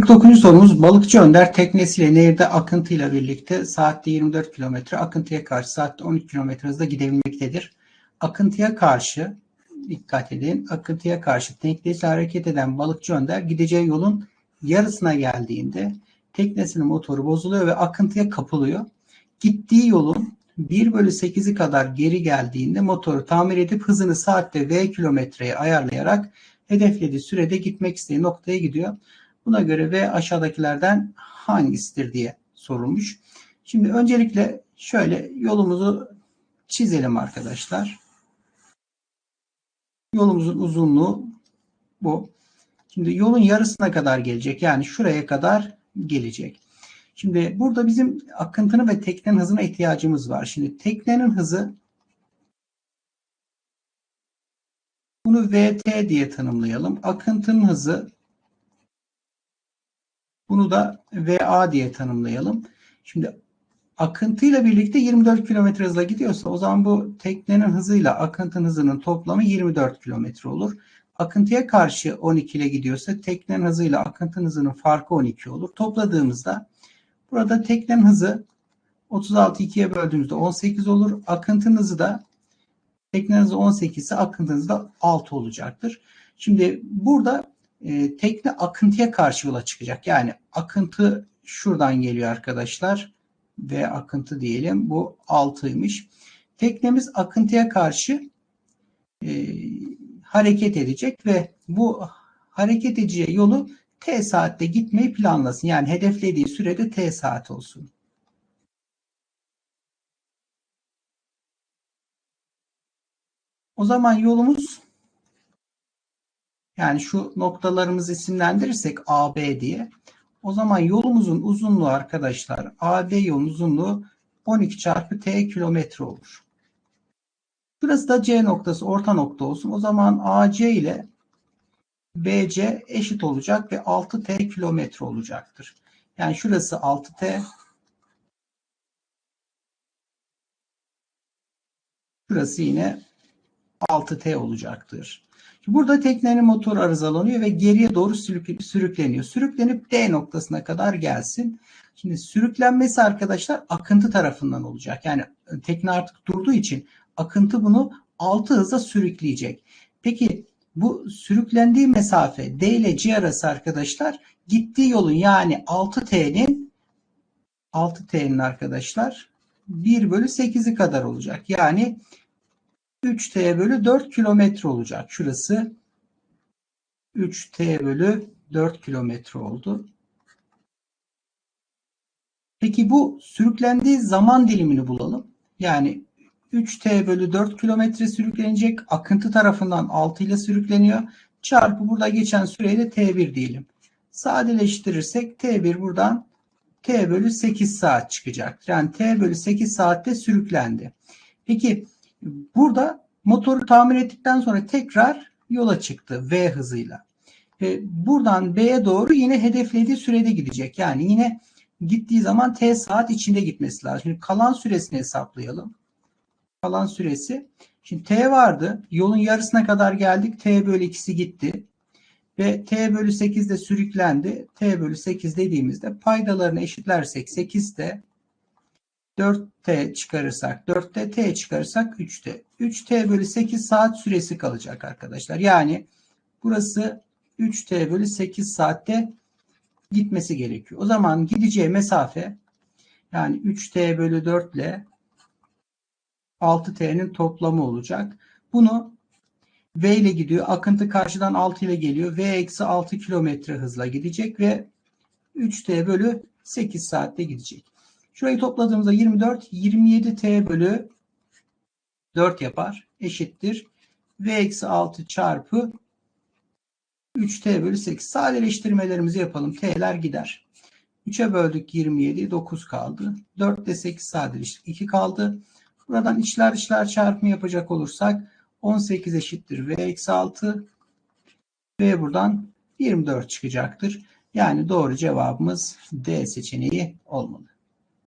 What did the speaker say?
49. sorumuz balıkçı Önder teknesiyle nehirde akıntıyla birlikte saatte 24 km akıntıya karşı saatte 12 km hızla gidebilmektedir. Akıntıya karşı dikkat edin akıntıya karşı teknesiyle hareket eden balıkçı Önder gideceği yolun yarısına geldiğinde teknesinin motoru bozuluyor ve akıntıya kapılıyor. Gittiği yolun 1 bölü 8'i kadar geri geldiğinde motoru tamir edip hızını saatte V kilometreye ayarlayarak hedeflediği sürede gitmek istediği noktaya gidiyor. Buna göre V aşağıdakilerden hangisidir diye sorulmuş. Şimdi öncelikle şöyle yolumuzu çizelim arkadaşlar. Yolumuzun uzunluğu bu. Şimdi yolun yarısına kadar gelecek. Yani şuraya kadar gelecek. Şimdi burada bizim akıntının ve teknenin hızına ihtiyacımız var. Şimdi teknenin hızı bunu VT diye tanımlayalım. Akıntının hızı bunu da VA diye tanımlayalım. Şimdi akıntıyla birlikte 24 km hızla gidiyorsa o zaman bu teknenin hızıyla akıntının hızının toplamı 24 km olur. Akıntıya karşı 12 ile gidiyorsa teknenin hızıyla akıntının hızının farkı 12 olur. Topladığımızda burada teknenin hızı 36 2'ye böldüğümüzde 18 olur. Akıntının hızı da teknenin hızı 18 ise akıntının hızı da 6 olacaktır. Şimdi burada e, tekne akıntıya karşı yola çıkacak. Yani akıntı şuradan geliyor arkadaşlar ve akıntı diyelim bu 6'ymış. Teknemiz akıntıya karşı e, hareket edecek ve bu hareket edeceği yolu T saatte gitmeyi planlasın. Yani hedeflediği sürede T saat olsun. O zaman yolumuz yani şu noktalarımızı isimlendirirsek AB diye. O zaman yolumuzun uzunluğu arkadaşlar AB yolun uzunluğu 12 çarpı T kilometre olur. Burası da C noktası orta nokta olsun. O zaman AC ile BC eşit olacak ve 6T kilometre olacaktır. Yani şurası 6T. Şurası yine 6T olacaktır. Burada teknenin motor arızalanıyor ve geriye doğru sürükleniyor. Sürüklenip D noktasına kadar gelsin. Şimdi sürüklenmesi arkadaşlar akıntı tarafından olacak. Yani tekne artık durduğu için akıntı bunu 6 hızla sürükleyecek. Peki bu sürüklendiği mesafe D ile C arası arkadaşlar gittiği yolun yani 6T'nin 6T'nin arkadaşlar 1 bölü 8'i kadar olacak. Yani 3T bölü 4 kilometre olacak. Şurası 3T bölü 4 kilometre oldu. Peki bu sürüklendiği zaman dilimini bulalım. Yani 3T bölü 4 kilometre sürüklenecek. Akıntı tarafından 6 ile sürükleniyor. Çarpı burada geçen süreyle T1 diyelim. Sadeleştirirsek T1 buradan T bölü 8 saat çıkacak. Yani T bölü 8 saatte sürüklendi. Peki burada motoru tamir ettikten sonra tekrar yola çıktı V hızıyla. Ve buradan B'ye doğru yine hedeflediği sürede gidecek. Yani yine gittiği zaman T saat içinde gitmesi lazım. Şimdi kalan süresini hesaplayalım kalan süresi. Şimdi T vardı. Yolun yarısına kadar geldik. T bölü 2'si gitti. Ve T bölü 8 de sürüklendi. T bölü 8 dediğimizde paydalarını eşitlersek 8'te 4T çıkarırsak 4T T çıkarırsak 3T. 3T bölü 8 saat süresi kalacak arkadaşlar. Yani burası 3T bölü 8 saatte gitmesi gerekiyor. O zaman gideceği mesafe yani 3T bölü 4 ile 6T'nin toplamı olacak. Bunu V ile gidiyor. Akıntı karşıdan 6 ile geliyor. V eksi 6 kilometre hızla gidecek ve 3T bölü 8 saatte gidecek. Şurayı topladığımızda 24, 27T bölü 4 yapar. Eşittir. V eksi 6 çarpı 3T bölü 8. Sadeleştirmelerimizi yapalım. T'ler gider. 3'e böldük 27, 9 kaldı. 4 de 8 sadeleştik. 2 kaldı. Buradan içler içler çarpımı yapacak olursak 18 eşittir V eksi 6 ve buradan 24 çıkacaktır. Yani doğru cevabımız D seçeneği olmalı.